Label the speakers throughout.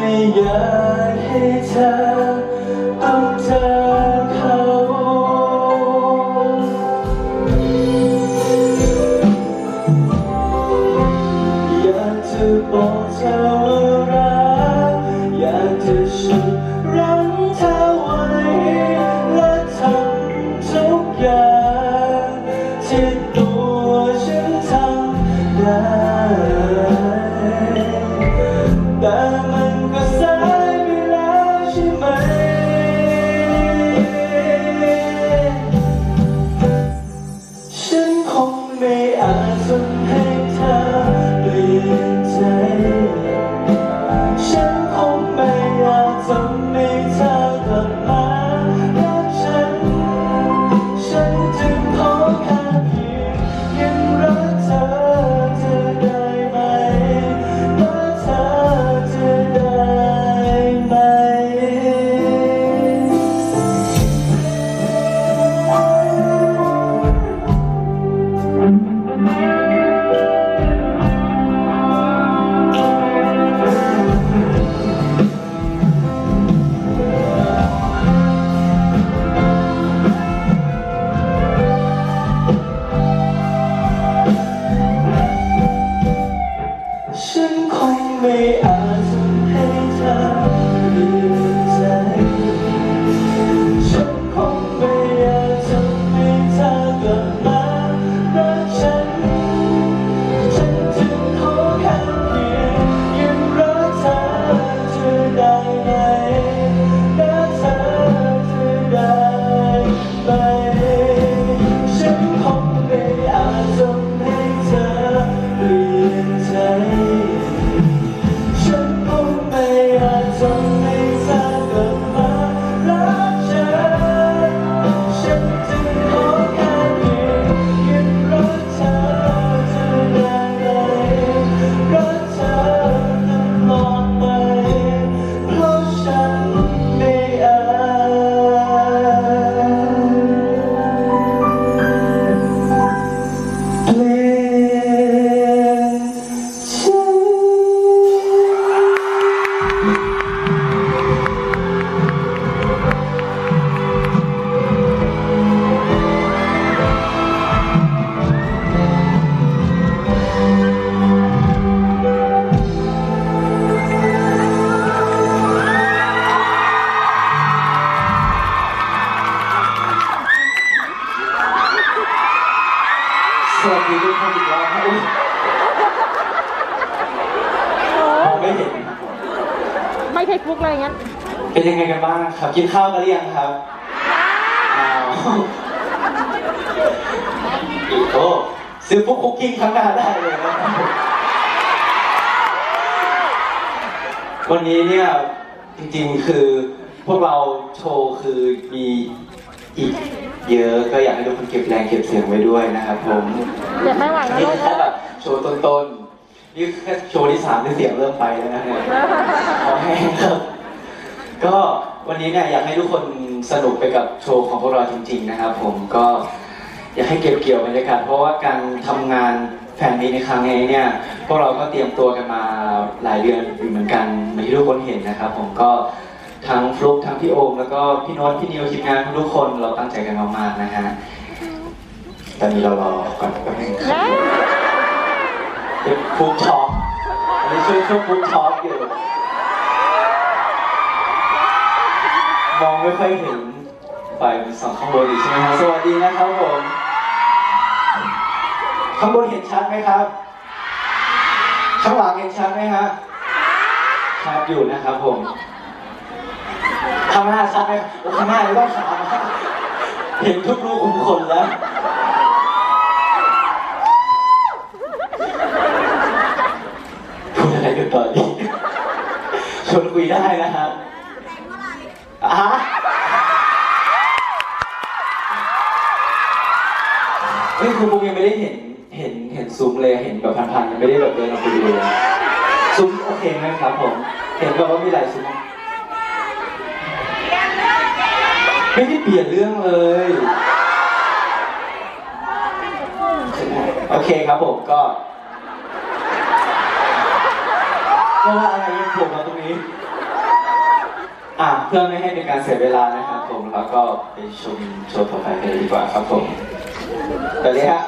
Speaker 1: ไม่อยากให้เธอต้องเจอเขาอยากจะบอกเธอว่ารักอยากจะฉุดรั้งเธอไว้และทำทุกอย่างที่ตัวฉันทำได้แฉันค ไม่ใช่
Speaker 2: ฟุกเลยงั้น
Speaker 1: เป็นยังไงกันบ้างครับกินข้าวกันหรือยังครับอ้าวโอ้ซื้อพวกคุกกิ้งข้างหน้าได้เลยนะครับวันนี้เนี่ยจริงๆคือพวกเราโชว์คือมีอีกเยอะก็อยากให้ทุกคนเก็บแรงเก็บเสียงไว้ด้วยนะครับผม
Speaker 2: เจ็บไม่ไหวแล้ว
Speaker 1: นี่
Speaker 2: ลูก
Speaker 1: แค่แบบโชว์ต้นๆ นี่แค่โชว์ที่สามที่เสียงเริ่มไปแล้วนะเนี่ยขอแห้ครับ ก็วันนี้เนี่ยอยากให้ทุกคนสนุกไปกับโชว์ของพวกเราจริง ๆ นะครับ ผมก็อยากให้เก็บเกี่ยวบรรยากาศเพราะว่าการทำงานแฟนมีในครั้งนี้เนี่ยพวกเราก็เตรียมตัวกันมาหลายเดือนอยู่เหมือนกันเหมือนที่ทุกคนเห็นนะครับ ผมก็ทั้งฟลุกทั้งพี่โอมแล้วก็พี่โน้ตพี่นิวทีมงานทุกคนเราตั้งใจกันมากๆนะฮะตอนนี้เรารอก่อนแป๊บนึง คุกช็อปอันนี้ช่วยช่วงฟุกช็อปอยู่ มองไม่ค่อยเห็นไฟมันส่องข้างบนอีกใช่ไหมครับสวัสดีนะครับผม ข้างบนเห็นชัดไหมครับ ข้างหลังเห็นชัดไหมฮะชัดอยู่นะครับผม ข้างหน้าชัดไหมโอ้ข้างหน้าเลยต้องถามเห็นทุกรูขุมขนแล้ว วนคุยได้นะครับอะนี่คือบุ๊กยังไม่ได้เห็น เห็น เห็นซุ้มเลย เห็นแบบพันๆยังไม่ได้แบบเดินออกไปดูเลยซุ้มโอเคไหมครับผม เห็นแบบว่ามีหลายซุ้มไม่ได้เปลี่ยนเรื่องเลย โอเคครับผมก็ ก็ว่าอะไรยังผล่มาตรงนี้ อะเพื่อไม่ให้เป็นการเสียเวลานะครับผมแล้วก็ไปชมโชว์ต่อไปกันเลยดีกว่าครับผมไปเลยฮะ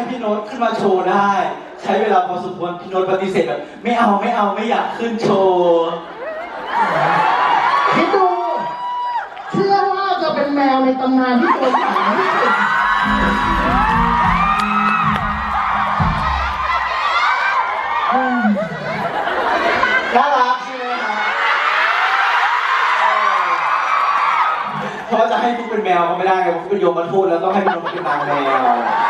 Speaker 1: ให้พี่โน้ตขึ้นมาโชว์ได้ ใช้เวลาพอสมควรพี่โน้ตปฏิเสธแบบไม่เอาไม่เอาไม่อยากขึ้นโชว์
Speaker 3: คิดดูเชื่อว่าจะเป็นแมวในตำนานที่ตัวหญ่ที่สุด
Speaker 1: น่ารักใช่ไหมครับเพราะจะให้ฟุกเป็นแมวก็ไม่ได้ไงฟุกเป็นโยมมาทูตแล้วต้องให้พี่โน้ตเป็นนางแมว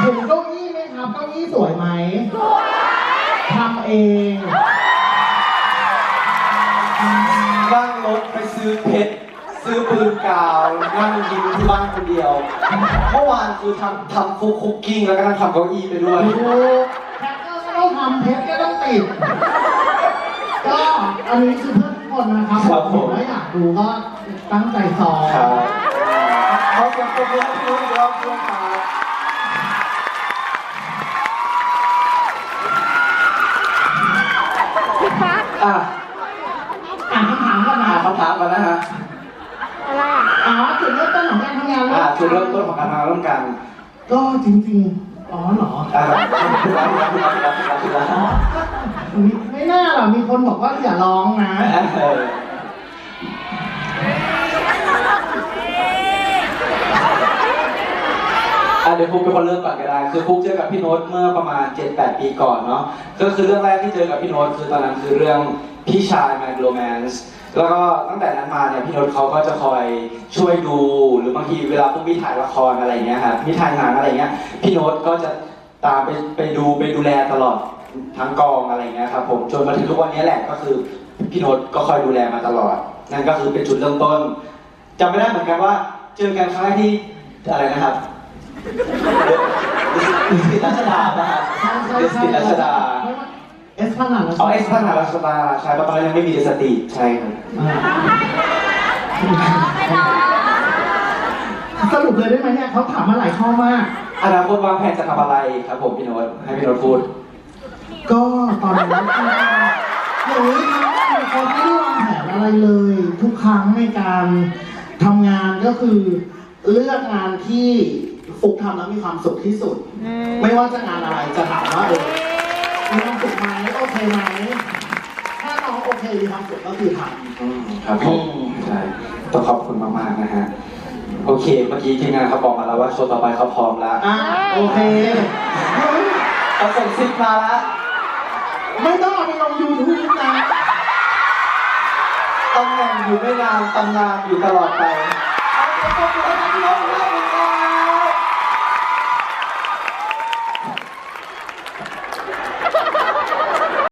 Speaker 3: เห็นเก้าอี้ไหมครับเก้าอี้สวยไหมทำเอง
Speaker 1: นั่งรถไปซื้อเพชรซื้อปืนกาวนั่งยิงที่บ้านคนเดียวเมื่อวานคือทำทำคุกคุกกิ้งแล้วก็นั่งทำเก้าอี้ไปด้วย
Speaker 3: ดูแพ็คเกอร์ก็ต้องทำเพชรก็ต้องติดก็อันนี้คือเพื่อนทุกคนนะครับ
Speaker 1: ครับผม
Speaker 3: ถ้าอยากดูก็ตั้งใจซ้อม
Speaker 1: ครับเขาเสียงปรบมือให้พี่โน้ตอีกรอบด้วยครับ
Speaker 2: พี่ฟ้า
Speaker 1: อะ
Speaker 3: อ่านคำถามกันนะ
Speaker 1: อ่าคำถามกันนะฮะ
Speaker 2: อะไรอะ
Speaker 3: อ๋อจุดเริ่มต้นของการทำงาน
Speaker 1: อ่าจุดเริ่มต้นของการทำงานร่วมกัน
Speaker 3: ก็จริงๆ อ๋อเหรอ
Speaker 1: อ่าคุณรักคุณรักคุณรักคุณรักคุณรัก
Speaker 3: อ๋อไม่ไม่น่าหรอกมีคนบอกว่าอย่าร้องนะ
Speaker 1: อะเดี๋ยวฟุกเป็นคนเริ่มก่อนก็ได้ คือฟุกเจอกับพี่โน้ตเมื่อประมาณ 7-8 ปีก่อนเนาะก็คือเรื่องแรกที่เจอกับพี่โน้ตคือตอนนั้นคือเรื่องพี่ชาย My Romance แล้วก็ตั้งแต่นั้นมาเนี่ยพี่โน้ตเขาก็จะคอยช่วยดู หรือบางทีเวลาพวกพี่ถ่ายละครอะไรเงี้ยครับพี่ถ่ายหนังอะไรเงี้ยพี่โน้ตก็จะตามไปไปดูไปดูแลตลอดทั้งกองอะไรเงี้ยครับผมจนมาถึงทุกวันนี้แหละก็คือพี่โน้ตก็คอยดูแลมาตลอด นั่นก็คือเป็นจุดเริ่มต้นจำไม่ได้เหมือนกันว่าเจอกันครั้งแรกที่อะไรนะครับ ดิสติรัชดาป่ะครับดิสติรัชดา
Speaker 3: เอสพานา
Speaker 1: เอาเอสพานารัชดาใช่เพราะตอนนั้นยังไม่มีดิสติใช่ครับ
Speaker 3: สรุปเลยได้ไหมเนี่ยเขาถามมาหลายข้อมาก
Speaker 1: อนาคตวางแผนจะทำอะไรครับผมพี่โน้ตให้พี่โน้ตพูด
Speaker 3: ก็ตอนนี้นูเป็นคนไม่ได้วางแผนอะไรเลย ทุกครั้งในการทำงานก็คือเลือกงานที่ ฟุกทำแล้วมีความสุขที่สุด
Speaker 2: อืม
Speaker 3: ไม่ว่าจะงานอะไรจะถามว่าเออมีความสุขไหมโอเคไหมถ้าน้องโอเคมีความสุขก็คือทำ
Speaker 1: อืมครับผมใช่ต้องขอบคุณมากๆนะฮะโอเค เมื่อกี้ทีมงานเขาบอกมาแล้วว่าโชว์ต่อไปเขาพร้อมแล้ว
Speaker 3: อะโอเคเฮ้ย
Speaker 1: เขาส่งซิกมาแล้ว
Speaker 3: ไม่ต้องเอาไปลงยูทูบนะ
Speaker 1: ตำแหน่งอยู่ไม่นานตำนานอยู่ตลอดไปเอาเดี๋ยวขอบคุณให้พี่โน้ตอีกรอบหนึ่งครับ